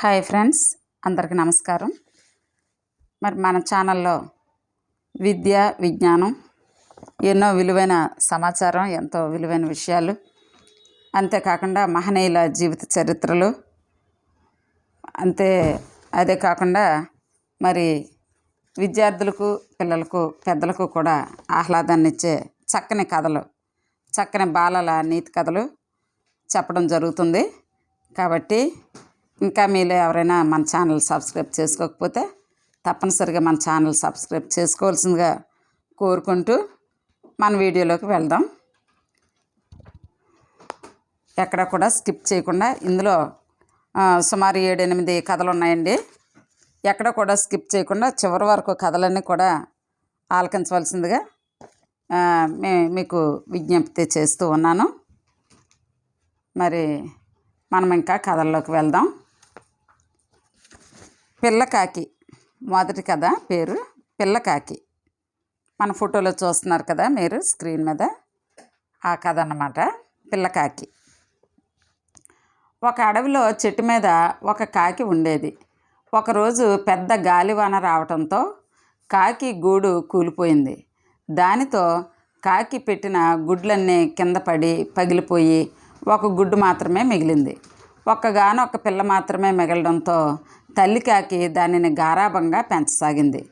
Hi friends అందరికీ నమస్కారం. మరి మన ఛానల్లో విద్య విజ్ఞానం ఎన్నో విలువైన సమాచారం ఎంతో విలువైన విషయాలు అంతేకాకుండా మహనీయుల జీవిత చరిత్రలు అంతే అదే కాకుండా మరి విద్యార్థులకు పిల్లలకు పెద్దలకు కూడా ఆహ్లాదాన్ని ఇచ్చే చక్కని కథలు చక్కని బాలల నీతి కథలు చెప్పడం జరుగుతుంది. కాబట్టి ఇంకా మీలో ఎవరైనా మన ఛానల్ సబ్స్క్రైబ్ చేసుకోకపోతే తప్పనిసరిగా మన ఛానల్ సబ్స్క్రైబ్ చేసుకోవాల్సిందిగా కోరుకుంటూ మన వీడియోలోకి వెళ్దాం. ఎక్కడ కూడా స్కిప్ చేయకుండా ఇందులో సుమారు ఏడెనిమిది కథలు ఉన్నాయండి ఎక్కడ కూడా స్కిప్ చేయకుండా చివరి వరకు కథలన్నీ కూడా ఆలకించవలసిందిగా మే మీకు విజ్ఞప్తి చేస్తూ ఉన్నాను. మరి మనం ఇంకా కథల్లోకి వెళ్దాం. పిల్లకాకి మొదటి కథ పేరు? పిల్లకాకి. మన ఫోటోలో చూస్తున్నారు కదా మీరు స్క్రీన్ మీద? ఆ కథ అన్నమాట. పిల్లకాకి. ఒక అడవిలో చెట్టు మీద ఒక కాకి ఉండేది. ఒకరోజు పెద్ద గాలివాన రావటంతో కాకి గూడు కూలిపోయింది. దానితో కాకి పెట్టిన గుడ్లన్నీ కింద పడి పగిలిపోయి ఒక గుడ్డు మాత్రమే మిగిలింది. ఒక్కగానొక్క పిల్ల మాత్రమే మిగలడంతో తల్లి కాకి దానిని గారాభంగా పెంచసాగింది.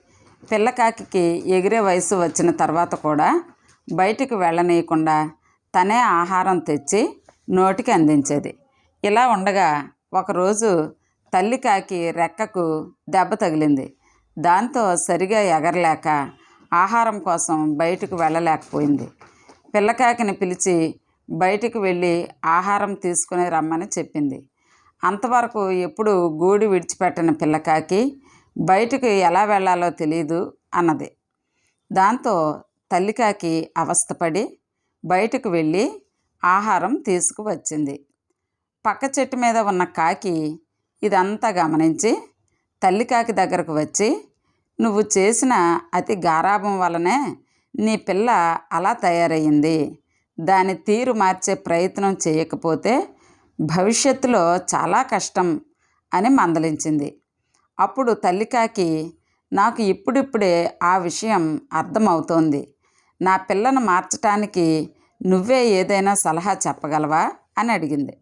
పిల్లకాకి ఎగిరే వయసు వచ్చిన తర్వాత కూడా బయటికి వెళ్ళనీయకుండా తనే ఆహారం తెచ్చి నోటికి అందించేది. ఇలా ఉండగా ఒకరోజు తల్లి కాకి రెక్కకు దెబ్బ తగిలింది. దాంతో సరిగా ఎగరలేక ఆహారం కోసం బయటకు వెళ్ళలేకపోయింది. పిల్లకాకిని పిలిచి బయటికి వెళ్ళి ఆహారం తీసుకుని రమ్మని చెప్పింది. అంతవరకు ఎప్పుడు గూడు విడిచిపెట్టని పిల్లకాకి బయటకు ఎలా వెళ్ళాలో తెలియదు అన్నది. దాంతో తల్లికాకి అవస్థపడి బయటకు వెళ్ళి ఆహారం తీసుకువచ్చింది. పక్క చెట్టు మీద ఉన్న కాకి ఇదంతా గమనించి తల్లి కాకి దగ్గరకు వచ్చి నువ్వు చేసిన అతి గారాభం వలనే నీ పిల్ల అలా తయారయ్యింది. దాని తీరు మార్చే ప్రయత్నం చేయకపోతే భవిష్యత్తులో చాలా కష్టం అని మందలించింది. అప్పుడు తల్లికాకి నాకు ఇప్పుడిప్పుడే ఆ విషయం అర్థమవుతోంది. నా పిల్లను మార్చటానికి నువ్వే ఏదైనా సలహా చెప్పగలవా? అని అడిగింది.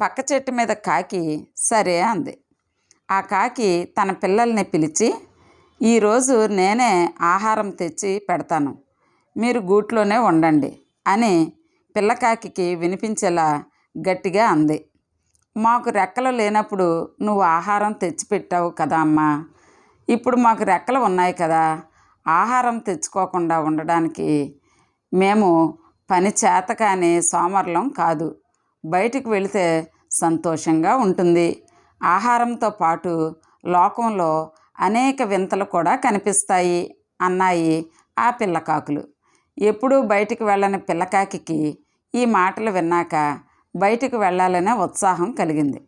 పక్క చెట్టు మీద కాకి సరే అంది. ఆ కాకి తన పిల్లల్ని పిలిచి ఈరోజు నేనే ఆహారం తెచ్చి పెడతాను. మీరు గూట్లోనే ఉండండి అని పిల్లకాకి వినిపించేలా గట్టిగా అంది. మాకు రెక్కలు లేనప్పుడు నువ్వు ఆహారం తెచ్చిపెట్టావు కదా అమ్మా. ఇప్పుడు మాకు రెక్కలు ఉన్నాయి కదా. ఆహారం తెచ్చుకోకుండా ఉండడానికి మేము పని చేత కానీ సోమర్లం కాదు. బయటికి వెళితే సంతోషంగా ఉంటుంది. ఆహారంతో పాటు లోకంలో అనేక వింతలు కూడా కనిపిస్తాయి అన్నాయి ఆ పిల్లకాకులు. ఎప్పుడూ బయటికి వెళ్ళని పిల్లకాకి ఈ మాటలు విన్నాక బయటకు వెళ్ళాలనే ఉత్సాహం కలిగింది.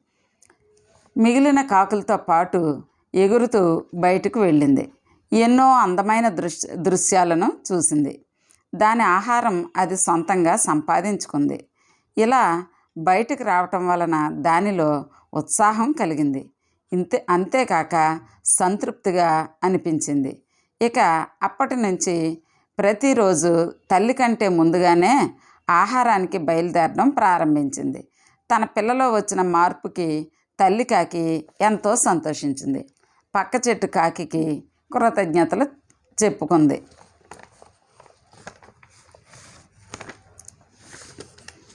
మిగిలిన కాకులతో పాటు ఎగురుతూ బయటకు వెళ్ళింది. ఎన్నో అందమైన దృశ్య దృశ్యాలను చూసింది. దాని ఆహారం అది సొంతంగా సంపాదించుకుంది. ఇలా బయటకు రావటం వలన దానిలో ఉత్సాహం కలిగింది. ఇంతే అంతేకాక సంతృప్తిగా అనిపించింది. ఇక అప్పటి నుంచి ప్రతిరోజు తల్లి కంటే ముందుగానే ఆహారానికి బయలుదేరడం ప్రారంభించింది. తన పిల్లలో వచ్చిన మార్పుకి తల్లి కాకి ఎంతో సంతోషించింది. పక్క చెట్టు కాకికి కృతజ్ఞతలు చెప్పుకుంది.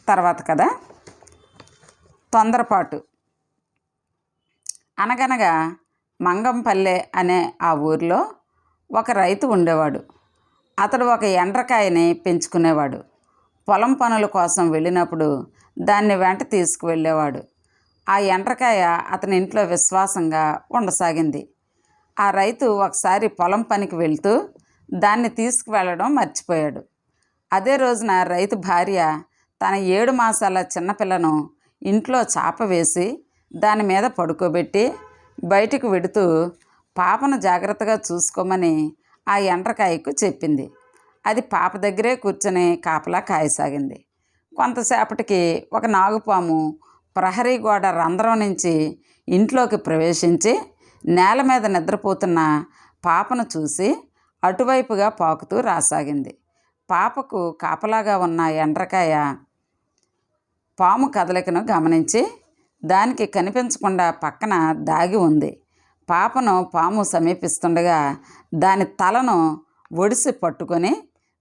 తర్వాత కదా తొందరపాటు. అనగనగా మంగంపల్లె అనే ఆ ఊరిలో ఒక రైతు ఉండేవాడు. అతడు ఒక ఎండ్రకాయని పెంచుకునేవాడు. పొలం పనుల కోసం వెళ్ళినప్పుడు దాన్ని వెంట తీసుకువెళ్ళేవాడు. ఆ ఎండ్రకాయ అతని ఇంట్లో విశ్వాసంగా ఉండసాగింది. ఆ రైతు ఒకసారి పొలం పనికి వెళ్తూ దాన్ని తీసుకువెళ్ళడం మర్చిపోయాడు. అదే రోజున రైతు భార్య తన ఏడు మాసాల చిన్నపిల్లను ఇంట్లో చాప వేసి దాని మీద పడుకోబెట్టి బయటికి వెడుతూ పాపను జాగ్రత్తగా చూసుకోమని ఆ ఎండ్రకాయకు చెప్పింది. అది పాప దగ్గరే కూర్చొని కాపలా కాయసాగింది. కొంతసేపటికి ఒక నాగుపాము ప్రహరీ గోడ రంధ్రం నుంచి ఇంట్లోకి ప్రవేశించి నేల మీద నిద్రపోతున్న పాపను చూసి అటువైపుగా పాకుతూ రాసాగింది. పాపకు కాపలాగా ఉన్న ఎండ్రకాయ పాము కదలికను గమనించి దానికి కనిపించకుండా పక్కన దాగి ఉంది. పాపను పాము సమీపిస్తుండగా దాని తలను ఒడిసి పట్టుకొని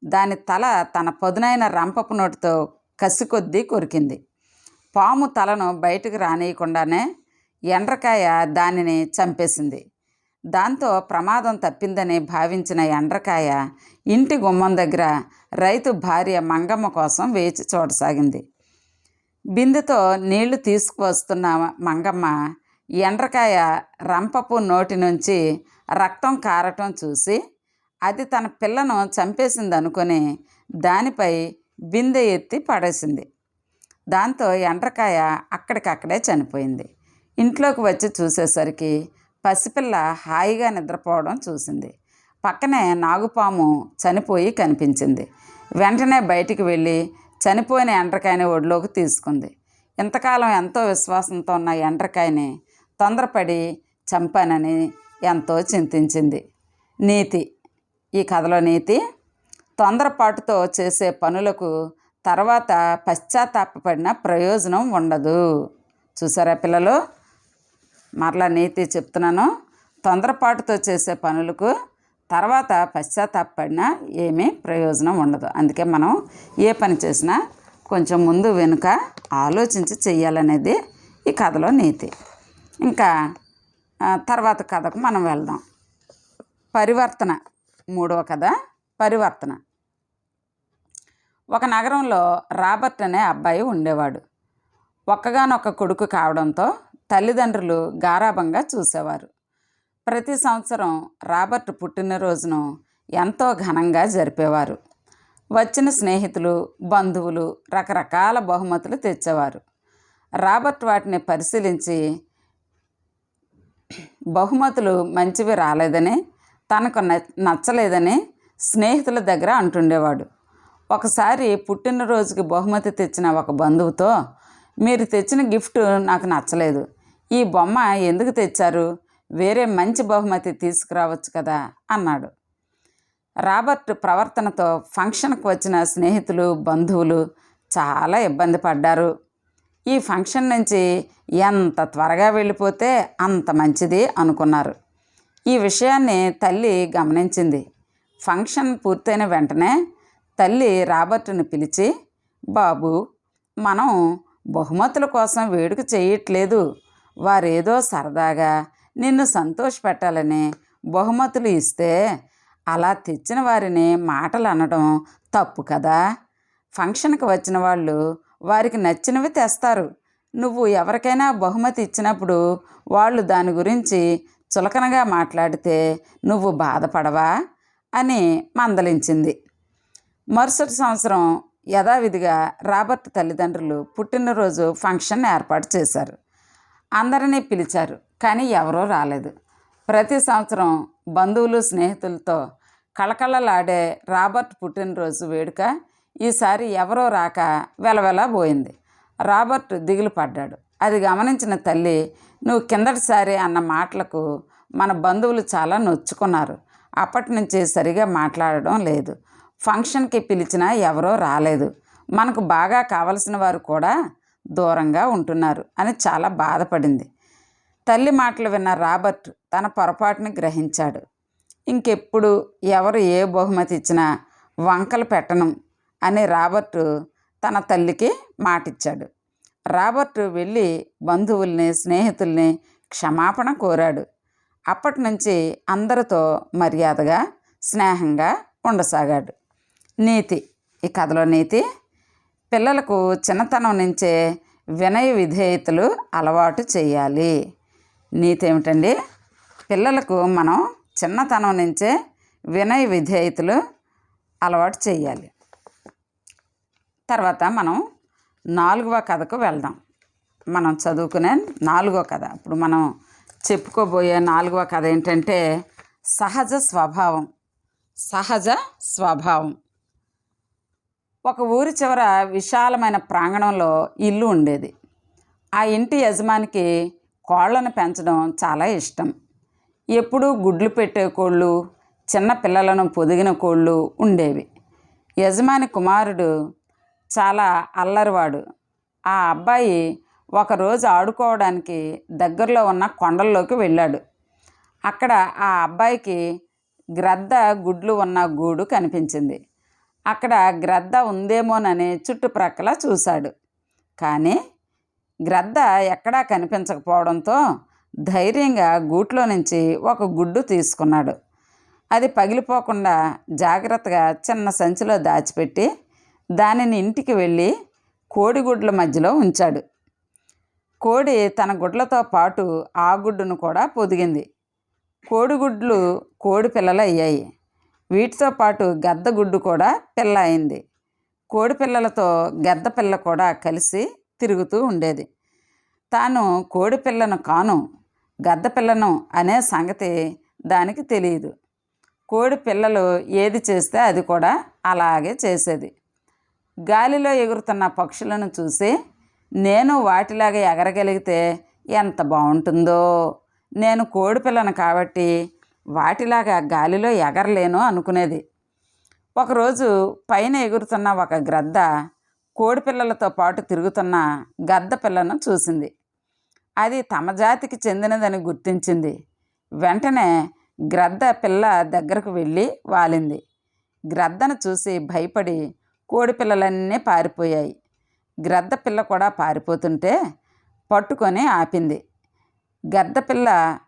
దాని తల తన పదునైన రంపపు నోటితో కసికొద్దీ కొరికింది. పాము తలను బయటకు రానియకుండానే ఎండ్రకాయ దానిని చంపేసింది. దాంతో ప్రమాదం తప్పిందని భావించిన ఎండ్రకాయ ఇంటి గుమ్మం దగ్గర రైతు భార్య మంగమ్మ కోసం వేచి చూడసాగింది. బిందెతో నీళ్ళు తీసుకువస్తున్న మంగమ్మ ఎండ్రకాయ రంపపు నోటి నుంచి రక్తం కారటం చూసి అది తన పిల్లను చంపేసింది అనుకొని దానిపై బిందె ఎత్తి పడేసింది. దాంతో ఎండ్రకాయ అక్కడికక్కడే చనిపోయింది. ఇంట్లోకి వచ్చి చూసేసరికి పసిపిల్ల హాయిగా నిద్రపోవడం చూసింది. పక్కనే నాగుపాము చనిపోయి కనిపించింది. వెంటనే బయటికి వెళ్ళి చనిపోయిన ఎండ్రకాయని ఒడిలోకి తీసుకుంది. ఇంతకాలం ఎంతో విశ్వాసంతో ఉన్న ఎండ్రకాయని తొందరపడి చంపానని ఎంతో చింతించింది. నీతి ఈ కథలో నీతి తొందరపాటుతో చేసే పనులకు తర్వాత పశ్చాత్తాపడిన ప్రయోజనం ఉండదు. చూసారా పిల్లలు? మరలా నీతి చెప్తున్నాను. తొందరపాటుతో చేసే పనులకు తర్వాత పశ్చాత్తాపడినా ఏమీ ప్రయోజనం ఉండదు. అందుకే మనం ఏ పని చేసినా కొంచెం ముందు వెనుక ఆలోచించి చెయ్యాలనేది ఈ కథలో నీతి. ఇంకా తర్వాత కథకు మనం వెళ్దాం. పరివర్తన. మూడవ కథ పరివర్తన. ఒక నగరంలో రాబర్ట్ అనే అబ్బాయి ఉండేవాడు. ఒక్కగానొక్క కొడుకు కావడంతో తల్లిదండ్రులు గారాభంగా చూసేవారు. ప్రతి సంవత్సరం రాబర్ట్ పుట్టినరోజును ఎంతో ఘనంగా జరిపేవారు. వచ్చిన స్నేహితులు బంధువులు రకరకాల బహుమతులు తెచ్చేవారు. రాబర్ట్ వాటిని పరిశీలించి బహుమతులు మంచివి రాలేదని తనకు నచ్చలేదని స్నేహితుల దగ్గర అంటుండేవాడు. ఒకసారి పుట్టినరోజుకి బహుమతి తెచ్చిన ఒక బంధువుతో మీరు తెచ్చిన గిఫ్ట్ నాకు నచ్చలేదు. ఈ బొమ్మ ఎందుకు తెచ్చారు? వేరే మంచి బహుమతి తీసుకురావచ్చు కదా అన్నాడు. రాబర్ట్ ప్రవర్తనతో ఫంక్షన్కి వచ్చిన స్నేహితులు బంధువులు చాలా ఇబ్బంది పడ్డారు. ఈ ఫంక్షన్ నుంచి ఎంత త్వరగా వెళ్ళిపోతే అంత మంచిది అనుకున్నారు. ఈ విషయాన్ని తల్లి గమనించింది. ఫంక్షన్ పూర్తయిన వెంటనే తల్లి రాబర్ట్ని పిలిచి బాబు మనం బహుమతుల కోసం వేడుక చేయట్లేదు. వారేదో సరదాగా నిన్ను సంతోషపెట్టాలని బహుమతులు ఇస్తే అలా తెచ్చిన వారిని మాటలు అనడం తప్పు కదా. ఫంక్షన్కి వచ్చిన వాళ్ళు వారికి నచ్చినవి తెస్తారు. నువ్వు ఎవరికైనా బహుమతి ఇచ్చినప్పుడు వాళ్ళు దాని గురించి చులకనగా మాట్లాడితే నువ్వు బాధపడవా? అని మందలించింది. మరుసటి సంవత్సరం యథావిధిగా రాబర్ట్ తల్లిదండ్రులు పుట్టినరోజు ఫంక్షన్ ఏర్పాటు చేశారు. అందరినీ పిలిచారు కానీ ఎవరూ రాలేదు. ప్రతి సంవత్సరం బంధువులు స్నేహితులతో కళకళలాడే రాబర్ట్ పుట్టినరోజు వేడుక ఈసారి ఎవరో రాక వెలవెలా పోయింది. రాబర్ట్ దిగులు పడ్డాడు. అది గమనించిన తల్లి నువ్వు కిందటిసారి అన్న మాటలకు మన బంధువులు చాలా నొచ్చుకున్నారు. అప్పటి నుంచి సరిగా మాట్లాడడం లేదు. ఫంక్షన్కి పిలిచినా ఎవరో రాలేదు. మనకు బాగా కావలసిన వారు కూడా దూరంగా ఉంటున్నారు అని చాలా బాధపడింది. తల్లి మాటలు విన్న రాబర్ట్ తన పొరపాటుని గ్రహించాడు. ఇంకెప్పుడు ఎవరు ఏ బహుమతి ఇచ్చినా వంకలు పెట్టను అని రాబర్ట్ తన తల్లికి మాటిచ్చాడు. రాబర్ట్ వెళ్ళి బంధువుల్ని స్నేహితుల్ని క్షమాపణ కోరాడు. అప్పటి నుంచి అందరితో మర్యాదగా స్నేహంగా ఉండసాగాడు. నీతి ఈ కథలో నీతి పిల్లలకు చిన్నతనం నుంచే వినయ విధేయతలు అలవాటు చేయాలి. నీతి ఏమిటండి? పిల్లలకు మనం చిన్నతనం నుంచే వినయ విధేయతలు అలవాటు చేయాలి. తర్వాత మనం నాలుగవ కథకు వెళ్దాం. మనం చదువుకునే నాలుగో కథ. ఇప్పుడు మనం చెప్పుకోబోయే నాలుగవ కథ ఏంటంటే సహజ స్వభావం. సహజ స్వభావం. ఒక ఊరి చివర విశాలమైన ప్రాంగణంలో ఇల్లు ఉండేది. ఆ ఇంటి యజమానికి కోళ్ళను పెంచడం చాలా ఇష్టం. ఎప్పుడూ గుడ్లు పెట్టే కోళ్ళు చిన్న పిల్లలను పొదిగిన కోళ్ళు ఉండేవి. యజమాని కుమారుడు చాలా అల్లరివాడు. ఆ అబ్బాయి ఒకరోజు ఆడుకోవడానికి దగ్గరలో ఉన్న కొండల్లోకి వెళ్ళాడు. అక్కడ ఆ అబ్బాయికి గ్రద్ద గుడ్లు ఉన్న గూడు కనిపించింది. అక్కడ గ్రద్ద ఉందేమోనని చుట్టుప్రక్కల చూశాడు. కానీ గ్రద్ద ఎక్కడా కనిపించకపోవడంతో ధైర్యంగా గూట్లో నుంచి ఒక గుడ్డు తీసుకున్నాడు. అది పగిలిపోకుండా జాగ్రత్తగా చిన్న సంచిలో దాచిపెట్టి దానిని ఇంటికి వెళ్ళి కోడిగుడ్ల మధ్యలో ఉంచాడు. కోడి తన గుడ్లతో పాటు ఆ గుడ్డును కూడా పొదిగింది. కోడిగుడ్లు కోడి పిల్లలు అయ్యాయి. వీటితో పాటు గద్ద గుడ్డు కూడా పిల్ల అయింది. కోడి పిల్లలతో గద్ద పిల్ల కూడా కలిసి తిరుగుతూ ఉండేది. తాను కోడి పిల్లను కాను గద్ద పిల్లను అనే సంగతి దానికి తెలియదు. కోడి పిల్లలు ఏది చేస్తే అది కూడా అలాగే చేసేది. గాలిలో ఎగురుతున్న పక్షులను చూసి నేను వాటిలాగా ఎగరగలిగితే ఎంత బాగుంటుందో నేను కోడి పిల్లను కాబట్టి వాటిలాగా గాలిలో ఎగరలేను అనుకునేది. ఒకరోజు పైన ఎగురుతున్న ఒక గ్రద్ద కోడి పిల్లలతో పాటు తిరుగుతున్న గద్ద పిల్లను చూసింది. అది తమ జాతికి చెందినదని గుర్తించింది. వెంటనే గ్రద్ద పిల్ల దగ్గరకు వెళ్ళి వాలింది. గ్రద్దను చూసి భయపడి కోడి పిల్లలన్నీ పారిపోయాయి. గ్రద్ద పిల్ల కూడా పారిపోతుంటే పట్టుకొని ఆపింది. గద్ద పిల్ల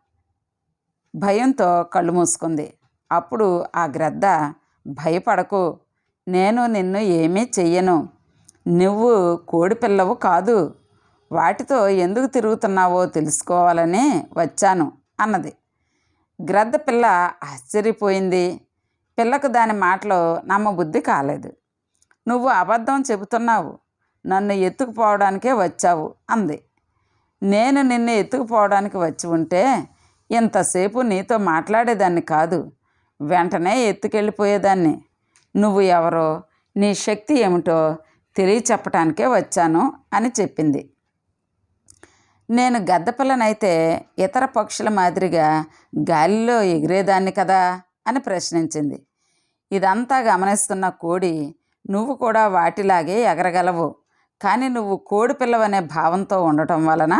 భయంతో కళ్ళు మూసుకుంది. అప్పుడు ఆ గ్రద్ద భయపడకు. నేను నిన్ను ఏమీ చెయ్యను. నువ్వు కోడి పిల్లవు కాదు. వాటితో ఎందుకు తిరుగుతున్నావో తెలుసుకోవాలని వచ్చాను అన్నది. గ్రద్ద పిల్ల ఆశ్చర్యపోయింది. పిల్లకు దాని మాటలు నమ్మబుద్ధి కాలేదు. నువ్వు అబద్ధం చెబుతున్నావు. నన్ను ఎత్తుకుపోవడానికే వచ్చావు అంది. నేను నిన్ను ఎత్తుకుపోవడానికి వచ్చి ఉంటే ఇంతసేపు నీతో మాట్లాడేదాన్ని కాదు. వెంటనే ఎత్తుకెళ్ళిపోయేదాన్ని. నువ్వు ఎవరో నీ శక్తి ఏమిటో తెలియ చెప్పటానికే వచ్చాను అని చెప్పింది. నేను గద్దపిల్లనైతే ఇతర పక్షుల మాదిరిగా గాలిలో ఎగిరేదాన్ని కదా అని ప్రశ్నించింది. ఇదంతా గమనిస్తున్న కోడి నువ్వు కూడా వాటిలాగే ఎగరగలవు. కానీ నువ్వు కోడి పిల్లవనే భావంతో ఉండటం వలన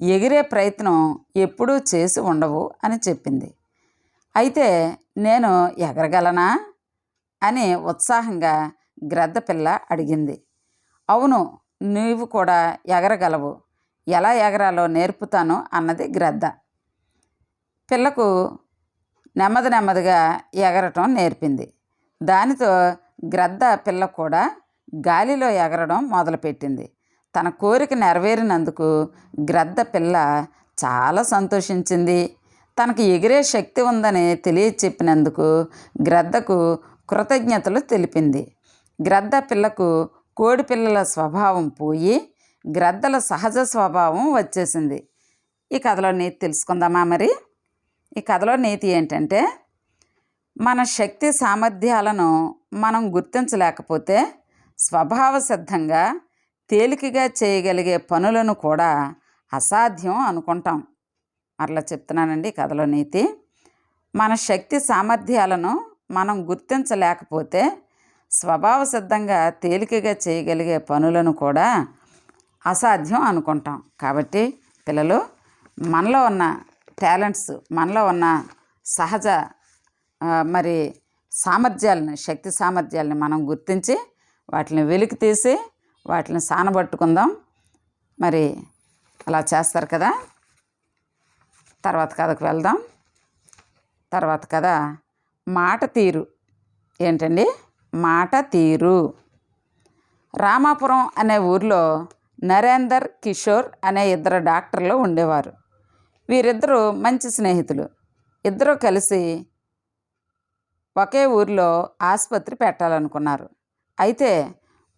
ఎగిరే ప్రయత్నం ఎప్పుడూ చేసి ఉండవు అని చెప్పింది. అయితే నేను ఎగరగలనా? అని ఉత్సాహంగా గ్రద్ద పిల్ల అడిగింది. అవును నీవు కూడా ఎగరగలవు. ఎలా ఎగరాలో నేర్పుతాను అన్నది గ్రద్ద. పిల్లకు నెమ్మది నెమ్మదిగా ఎగరటం నేర్పింది. దానితో గ్రద్ద పిల్ల కూడా గాలిలో ఎగరడం మొదలుపెట్టింది. తన కోరిక నెరవేరినందుకు గ్రద్ద పిల్ల చాలా సంతోషించింది. తనకు ఎగిరే శక్తి ఉందని తెలియచెప్పినందుకు గ్రద్దకు కృతజ్ఞతలు తెలిపింది. గ్రద్ద పిల్లకు కోడి పిల్లల స్వభావం పోయి గ్రద్దల సహజ స్వభావం వచ్చేసింది. ఈ కథలో నీతి తెలుసుకుందామా మరి? ఈ కథలో నీతి ఏంటంటే మన శక్తి సామర్థ్యాలను మనం గుర్తించలేకపోతే స్వభావ సిద్ధంగా తేలికగా చేయగలిగే పనులను కూడా అసాధ్యం అనుకుంటాం. అట్లా చెప్తున్నానండి కథలో నీతి. మన శక్తి సామర్థ్యాలను మనం గుర్తించలేకపోతే స్వభావ సిద్ధంగా తేలికగా చేయగలిగే పనులను కూడా అసాధ్యం అనుకుంటాం. కాబట్టి పిల్లలు మనలో ఉన్న టాలెంట్స్ మనలో ఉన్న సహజ మరి సామర్థ్యాలని శక్తి సామర్థ్యాలని మనం గుర్తించి వాటిని వెలికి తీసి వాటిని సానబట్టుకుందాం. మరి అలా చేస్తారు కదా. తర్వాత కథకు వెళ్దాం. తర్వాత కథ మాట తీరు. ఏంటండి? మాట తీరు. రామాపురం అనే ఊర్లో నరేందర్ కిషోర్ అనే ఇద్దరు డాక్టర్లు ఉండేవారు. వీరిద్దరూ మంచి స్నేహితులు. ఇద్దరూ కలిసి ఒకే ఊరిలో ఆసుపత్రి పెట్టాలనుకున్నారు. అయితే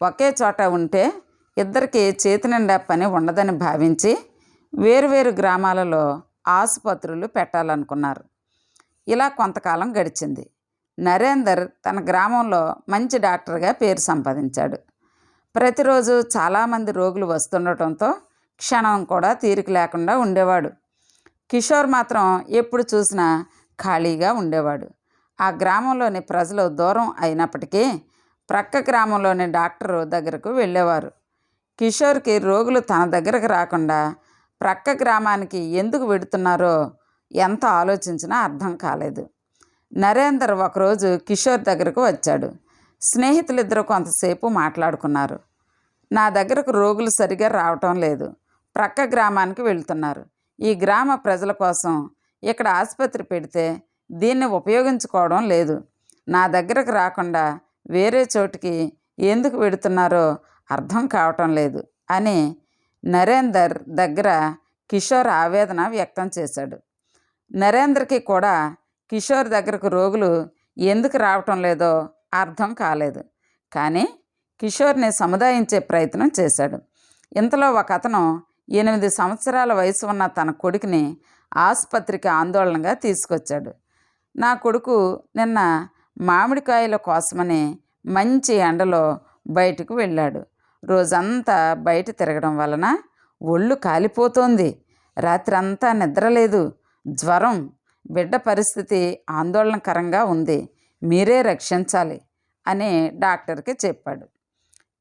ఒకే చోట ఉంటే ఇద్దరికి చేతి నిండా పని ఉండదని భావించి వేరువేరు గ్రామాలలో ఆసుపత్రులు పెట్టాలనుకున్నారు. ఇలా కొంతకాలం గడిచింది. నరేందర్ తన గ్రామంలో మంచి డాక్టర్గా పేరు సంపాదించాడు. ప్రతిరోజు చాలామంది రోగులు వస్తుండటంతో క్షణం కూడా తీరిక లేకుండా ఉండేవాడు. కిషోర్ మాత్రం ఎప్పుడు చూసినా ఖాళీగా ఉండేవాడు. ఆ గ్రామంలోని ప్రజలు దూరం అయినప్పటికీ ప్రక్క గ్రామంలోని డాక్టరు దగ్గరకు వెళ్ళేవారు. కిషోర్కి రోగులు తన దగ్గరకు రాకుండా ప్రక్క గ్రామానికి ఎందుకు వెడుతున్నారో ఎంత ఆలోచించినా అర్థం కాలేదు. నరేందర్ ఒకరోజు కిషోర్ దగ్గరకు వచ్చాడు. స్నేహితులిద్దరూ కొంతసేపు మాట్లాడుకున్నారు. నా దగ్గరకు రోగులు సరిగా రావటం లేదు. ప్రక్క గ్రామానికి వెళ్తున్నారు. ఈ గ్రామ ప్రజల కోసం ఇక్కడ ఆసుపత్రి పెడితే దీన్ని ఉపయోగించుకోవడం లేదు. నా దగ్గరకు రాకుండా వేరే చోటికి ఎందుకు వెడుతున్నారో అర్థం కావటం లేదు అని నరేందర్ దగ్గర కిషోర్ ఆవేదన వ్యక్తం చేశాడు. నరేందర్కి కూడా కిషోర్ దగ్గరకు రోగులు ఎందుకు రావటం లేదో అర్థం కాలేదు. కానీ కిషోర్ని సముదాయించే ప్రయత్నం చేశాడు. ఇంతలో ఒక అతను ఎనిమిది సంవత్సరాల వయసు ఉన్న తన కొడుకుని ఆసుపత్రికి ఆందోళనగా తీసుకొచ్చాడు. నా కొడుకు నిన్న మామిడికాయల కోసమని మంచి ఎండలో బయటకు వెళ్ళాడు. రోజంతా బయట తిరగడం వలన ఒళ్ళు కాలిపోతోంది. రాత్రంతా నిద్రలేదు. జ్వరం బిడ్డ పరిస్థితి ఆందోళనకరంగా ఉంది. మీరే రక్షించాలి అని డాక్టర్కి చెప్పాడు.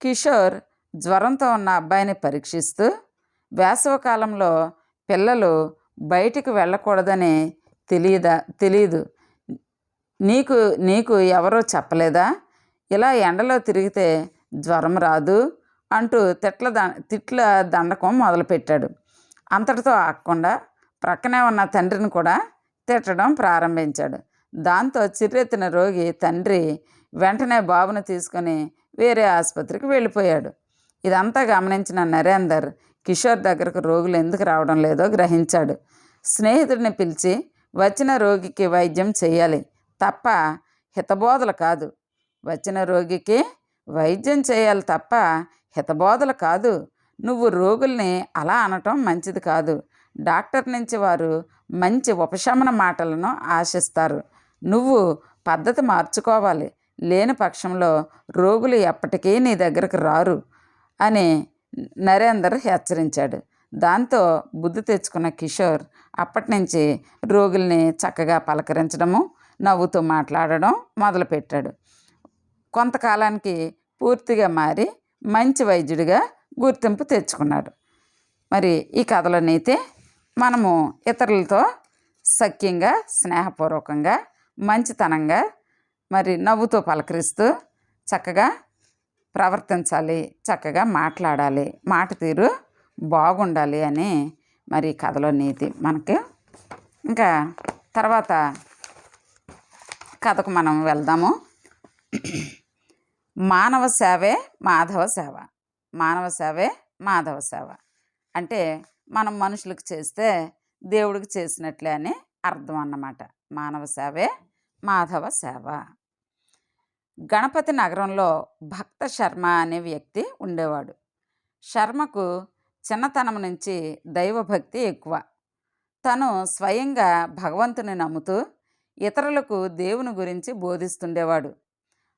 కిషోర్ జ్వరంతో ఉన్న అబ్బాయిని పరీక్షిస్తూ వేసవకాలంలో పిల్లలు బయటికి వెళ్ళకూడదని తెలియదా తెలియదు నీకు నీకు ఎవరో చెప్పలేదా? ఇలా ఎండలో తిరిగితే జ్వరం రాదు అంటూ తిట్ల ద తిట్ల దండకం మొదలుపెట్టాడు. అంతటితో ఆగకుండా ప్రక్కనే ఉన్న తండ్రిని కూడా తిట్టడం ప్రారంభించాడు. దాంతో చిర్రెత్తిన రోగి తండ్రి వెంటనే బాబును తీసుకొని వేరే ఆసుపత్రికి వెళ్ళిపోయాడు. ఇదంతా గమనించిన నరేందర్ కిషోర్ దగ్గరకు రోగులు ఎందుకు రావడం లేదో గ్రహించాడు. స్నేహితుడిని పిలిచి వచ్చిన రోగికి వైద్యం చేయాలి. తప్ప హితబోధలు కాదు. వచ్చిన రోగికి వైద్యం చేయాలి తప్ప హితబోధలు కాదు. నువ్వు రోగుల్ని అలా అనటం మంచిది కాదు. డాక్టర్ నుంచి వారు మంచి ఉపశమన మాటలను ఆశిస్తారు. నువ్వు పద్ధతి మార్చుకోవాలి. లేని పక్షంలో రోగులు ఎప్పటికీ నీ దగ్గరకు రారు అని నరేందర్ హెచ్చరించాడు. దాంతో బుద్ధి తెచ్చుకున్న కిషోర్ అప్పటి నుంచి రోగుల్ని చక్కగా పలకరించడము నవ్వుతూ మాట్లాడడం మొదలుపెట్టాడు. కొంతకాలానికి పూర్తిగా మారి మంచి వైద్యుడిగా గుర్తింపు తెచ్చుకున్నాడు. మరి ఈ కథలోనైతే మనము ఇతరులతో సఖ్యంగా స్నేహపూర్వకంగా మంచితనంగా మరి నవ్వుతో పలకరిస్తూ చక్కగా ప్రవర్తించాలి చక్కగా మాట్లాడాలి మాట తీరు బాగుండాలి అని మరి ఈ కథలో నీతి మనకి. ఇంకా తర్వాత కథకు మనం వెళ్దాము. మానవ సేవే మాధవ సేవ. మానవ సేవే మాధవ సేవ. అంటే మనం మనుషులకు చేస్తే దేవుడికి చేసినట్లే అని అర్థం అన్నమాట. మానవ సేవే మాధవ సేవ. గణపతి నగరంలో భక్త శర్మ అనే వ్యక్తి ఉండేవాడు. శర్మకు చిన్నతనం నుంచి దైవభక్తి ఎక్కువ. తను స్వయంగా భగవంతుని నమ్ముతూ ఇతరులకు దేవుని గురించి బోధిస్తుండేవాడు.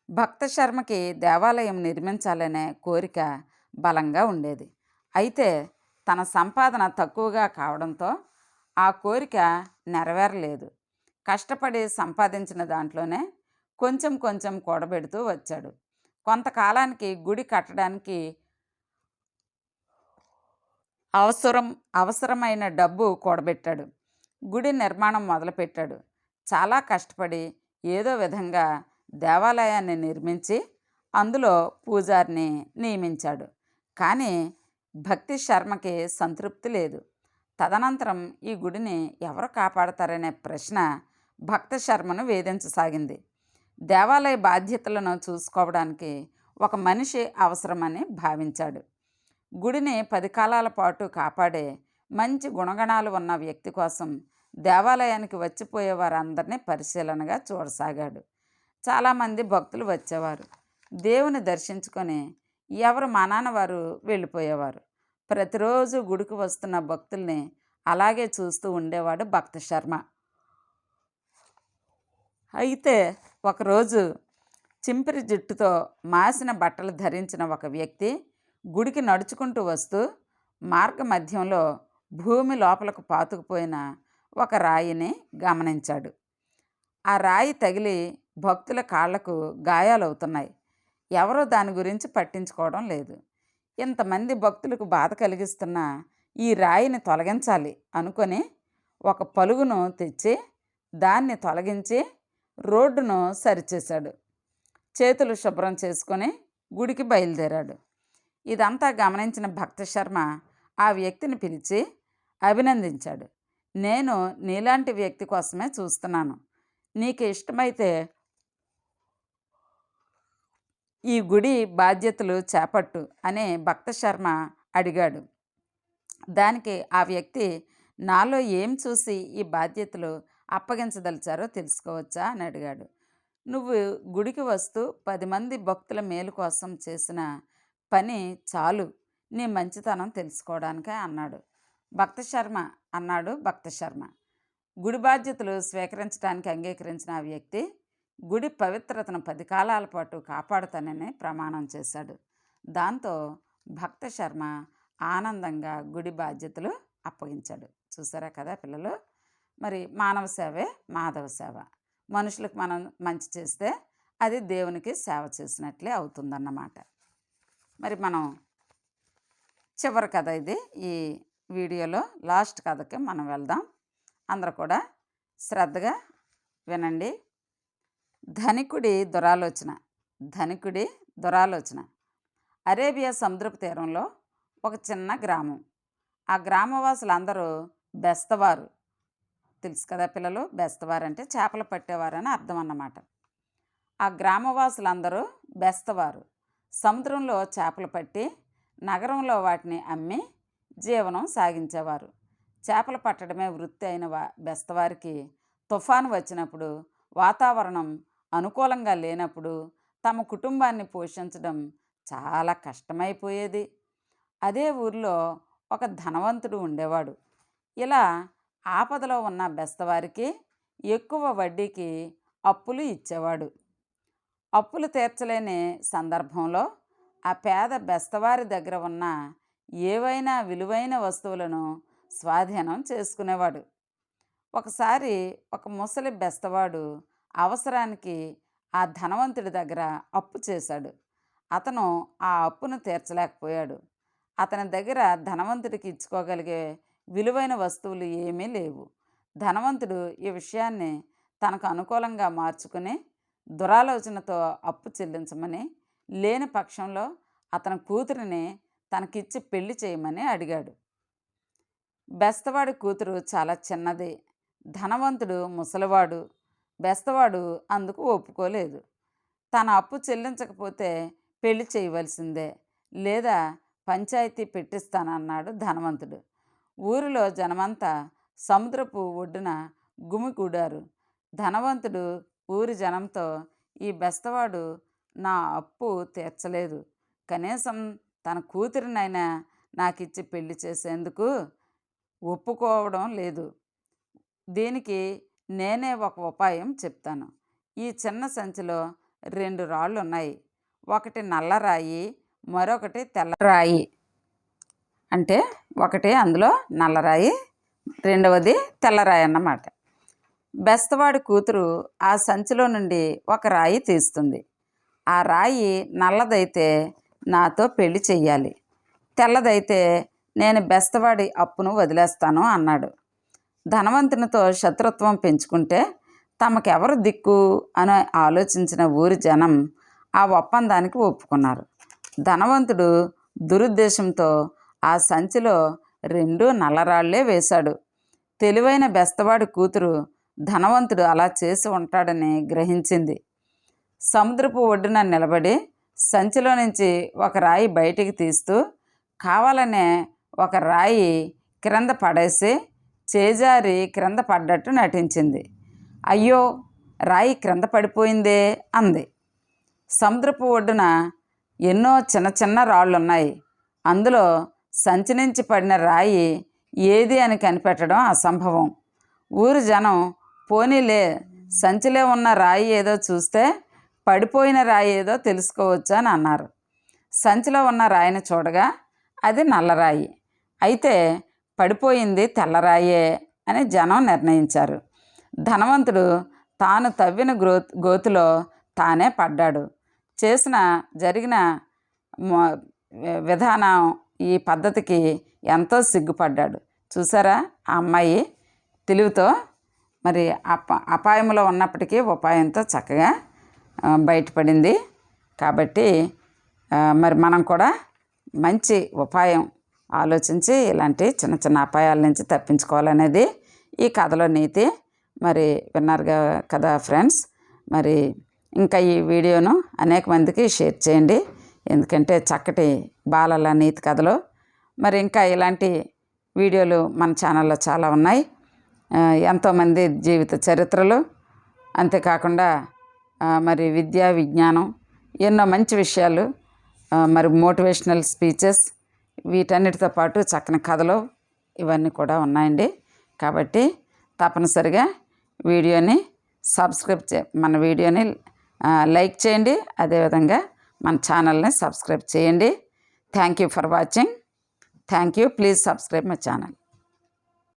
భక్త శర్మకి దేవాలయం నిర్మించాలనే కోరిక బలంగా ఉండేది. అయితే తన సంపాదన తక్కువగా కావడంతో ఆ కోరిక నెరవేరలేదు. కష్టపడి సంపాదించిన దాంట్లోనే కొంచెం కొంచెం కూడబెడుతూ వచ్చాడు. కొంతకాలానికి గుడి కట్టడానికి అవసరం అవసరమైన డబ్బు కూడబెట్టాడు. గుడి నిర్మాణం మొదలుపెట్టాడు. చాలా కష్టపడి ఏదో విధంగా దేవాలయాన్ని నిర్మించి అందులో పూజారిని నియమించాడు. కానీ భక్తి శర్మకి సంతృప్తి లేదు. తదనంతరం ఈ గుడిని ఎవరు కాపాడతారనే ప్రశ్న భక్త శర్మను వేధించసాగింది. దేవాలయ బాధ్యతలను చూసుకోవడానికి ఒక మనిషి అవసరమని భావించాడు. గుడిని పది కాలాల పాటు కాపాడే మంచి గుణగణాలు ఉన్న వ్యక్తి కోసం దేవాలయానికి వచ్చిపోయే వారందరినీ పరిశీలనగా చూడసాగాడు. చాలామంది భక్తులు వచ్చేవారు. దేవుని దర్శించుకొని ఎవరు మనాన వారు వెళ్ళిపోయేవారు. ప్రతిరోజు గుడికి వస్తున్న భక్తుల్ని అలాగే చూస్తూ ఉండేవాడు భక్త శర్మ. అయితే ఒకరోజు చింపిరి జుట్టుతో మాసిన బట్టలు ధరించిన ఒక వ్యక్తి గుడికి నడుచుకుంటూ వస్తూ మార్గ మధ్యంలో భూమి లోపలకు పాతుకుపోయిన ఒక రాయిని గమనించాడు. ఆ రాయి తగిలి భక్తుల కాళ్ళకు గాయాలవుతున్నాయి. ఎవరో దాని గురించి పట్టించుకోవడం లేదు. ఇంతమంది భక్తులకు బాధ కలిగిస్తున్న ఈ రాయిని తొలగించాలి అనుకొని ఒక పలుగును తెచ్చి దాన్ని తొలగించి రోడ్డును సరిచేశాడు. చేతులు శుభ్రం చేసుకొని గుడికి బయలుదేరాడు. ఇదంతా గమనించిన భక్త శర్మ ఆ వ్యక్తిని పిలిచి అభినందించాడు. నేను నీలాంటి వ్యక్తి కోసమే చూస్తున్నాను. నీకు ఇష్టమైతే ఈ గుడి బాధ్యతలు చేపట్టు అనే భక్త శర్మ అడిగాడు. దానికి ఆ వ్యక్తి నాలో ఏం చూసి ఈ బాధ్యతలు అప్పగించదలిచారో తెలుసుకోవచ్చా? అని అడిగాడు. నువ్వు గుడికి వస్తూ పది మంది భక్తుల మేలు కోసం చేసిన పని చాలు. నీ మంచితనం తెలుసుకోవడానికే అన్నాడు. భక్త శర్మ అన్నాడు భక్త శర్మ. గుడి బాధ్యతలు స్వీకరించడానికి అంగీకరించిన ఆ వ్యక్తి గుడి పవిత్రతను పది కాలాల పాటు కాపాడుతానని ప్రమాణం చేశాడు. దాంతో భక్త శర్మ ఆనందంగా గుడి బాధ్యతలు అప్పగించాడు. చూసారా కదా పిల్లలు? మరి మానవ సేవే మాధవ సేవ. మనుషులకు మనం మంచి చేస్తే అది దేవునికి సేవ చేసినట్లే అవుతుందన్నమాట. మరి మనం చివరి కథ ఇది. ఈ వీడియోలో లాస్ట్ కథకి మనం వెళ్దాం. అందరూ కూడా శ్రద్ధగా వినండి. ధనికుడి దురాలోచన ధనికుడి దురాలోచన. అరేబియా సముద్రపు తీరంలో ఒక చిన్న గ్రామం. ఆ గ్రామవాసులందరూ బెస్తవారు. తెలుసు కదా పిల్లలు బెస్తవారు అంటే చేపలు పట్టేవారు అని అర్థం అన్నమాట. ఆ గ్రామవాసులందరూ బెస్తవారు. సముద్రంలో చేపలు పట్టి నగరంలో వాటిని అమ్మి జీవనం సాగించేవారు. చేపలు పట్టడమే వృత్తి అయిన వా బెస్తవారికి తుఫాను వచ్చినప్పుడు వాతావరణం అనుకూలంగా లేనప్పుడు తమ కుటుంబాన్ని పోషించడం చాలా కష్టమైపోయేది. అదే ఊరిలో ఒక ధనవంతుడు ఉండేవాడు. ఇలా ఆపదలో ఉన్న బెస్తవారికి ఎక్కువ వడ్డీకి అప్పులు ఇచ్చేవాడు. అప్పులు తీర్చలేని సందర్భంలో ఆ పేద బెస్తవారి దగ్గర ఉన్న ఏవైనా విలువైన వస్తువులను స్వాధీనం చేసుకునేవాడు. ఒకసారి ఒక ముసలి బెస్తవాడు అవసరానికి ఆ ధనవంతుడి దగ్గర అప్పు చేశాడు. అతను ఆ అప్పును తీర్చలేకపోయాడు. అతని దగ్గర ధనవంతుడికి ఇచ్చుకోగలిగే విలువైన వస్తువులు ఏమీ లేవు. ధనవంతుడు ఈ విషయాన్ని తనకు అనుకూలంగా మార్చుకుని దురాలోచనతో అప్పు చెల్లించమని లేని పక్షంలో అతని కూతురిని తనకిచ్చి పెళ్ళి చేయమని అడిగాడు. బెస్తవాడి కూతురు చాలా చిన్నది. ధనవంతుడు ముసలివాడు. బెస్తవాడు అందుకు ఒప్పుకోలేదు. తన అప్పు చెల్లించకపోతే పెళ్ళి చేయవలసిందే. లేదా పంచాయతీ పెట్టిస్తానన్నాడు ధనవంతుడు. ఊరిలో జనమంతా సముద్రపు ఒడ్డున గుమికూడారు ధనవంతుడు ఊరి జనంతో ఈ బెస్తవాడు నా అప్పు తీర్చలేదు. కనీసం తన కూతురినైనా నాకు ఇచ్చి పెళ్ళి చేసేందుకు ఒప్పుకోవడం లేదు. దీనికి నేనే ఒక ఉపాయం చెప్తాను. ఈ చిన్న సంచిలో రెండు రాళ్ళు ఉన్నాయి ఒకటి నల్లరాయి మరొకటి తెల్లరాయి అంటే ఒకటి అందులో నల్లరాయి రెండవది తెల్లరాయి అన్నమాట. బెస్తవాడి కూతురు ఆ సంచిలో నుండి ఒక రాయి తీస్తుంది. ఆ రాయి నల్లదైతే నాతో పెళ్ళి చెయ్యాలి. తెల్లదైతే నేను బెస్తవాడి అప్పును వదిలేస్తాను అన్నాడు. ధనవంతునితో శత్రుత్వం పెంచుకుంటే తమకెవరు దిక్కు అని ఆలోచించిన ఊరి జనం ఆ ఒప్పందానికి ఒప్పుకున్నారు. ధనవంతుడు దురుద్దేశంతో ఆ సంచిలో రెండు నల్లరాళ్ళే వేశాడు. తెలివైన బెస్తవాడి కూతురు ధనవంతుడు అలా చేసి ఉంటాడని గ్రహించింది. సముద్రపు ఒడ్డున నిలబడి సంచిలో నుంచి ఒక రాయి బయటికి తీస్తూ కావాలనే ఒక రాయి క్రింద పడేసి చేజారి క్రింద పడ్డట్టు నటించింది. అయ్యో రాయి క్రింద పడిపోయిందే అంది. సముద్రపు ఒడ్డున ఎన్నో చిన్న చిన్న రాళ్ళు ఉన్నాయి అందులో సంచి నుంచి పడిన రాయి ఏది అని కనిపెట్టడం అసంభవం. ఊరు జనం పోనీలే సంచిలో ఉన్న రాయి ఏదో చూస్తే పడిపోయిన రాయి ఏదో తెలుసుకోవచ్చు అని అన్నారు. సంచిలో ఉన్న రాయిని చూడగా అది నల్లరాయి అయితే పడిపోయింది తెల్లరాయే అని జనం నిర్ణయించారు. ధనవంతుడు తాను తవ్విన గ్రో గోతిలో తానే పడ్డాడు. చేసిన జరిగిన విధానం ఈ పద్ధతికి ఎంతో సిగ్గుపడ్డాడు. చూసారా ఆ అమ్మాయి? తెలివితో మరి అప అపాయంలో ఉన్నప్పటికీ ఉపాయంతో చక్కగా బయటపడింది. కాబట్టి మరి మనం కూడా మంచి ఉపాయం ఆలోచించి ఇలాంటి చిన్న చిన్న అపాయాల నుంచి తప్పించుకోవాలనేది ఈ కథలో నీతి. మరి విన్నారుగా కదా ఫ్రెండ్స్? మరి ఇంకా ఈ వీడియోను అనేక మందికి షేర్ చేయండి. ఎందుకంటే చక్కటి బాలల నీతి కథలు. మరి ఇంకా ఇలాంటి వీడియోలు మన ఛానల్లో చాలా ఉన్నాయి. ఎంతోమంది జీవిత చరిత్రలు. అంతేకాకుండా మరి విద్యా విజ్ఞానం ఎన్నో మంచి విషయాలు మరి మోటివేషనల్ స్పీచెస్ వీటన్నిటితో పాటు చక్కని కథలు ఇవన్నీ కూడా ఉన్నాయండి. కాబట్టి తప్పనిసరిగా వీడియోని సబ్స్క్రైబ్ చే మన వీడియోని లైక్ చేయండి. అదేవిధంగా మన ఛానల్ని సబ్స్క్రైబ్ చేయండి. Thank you for watching. Thank you. Please subscribe my channel.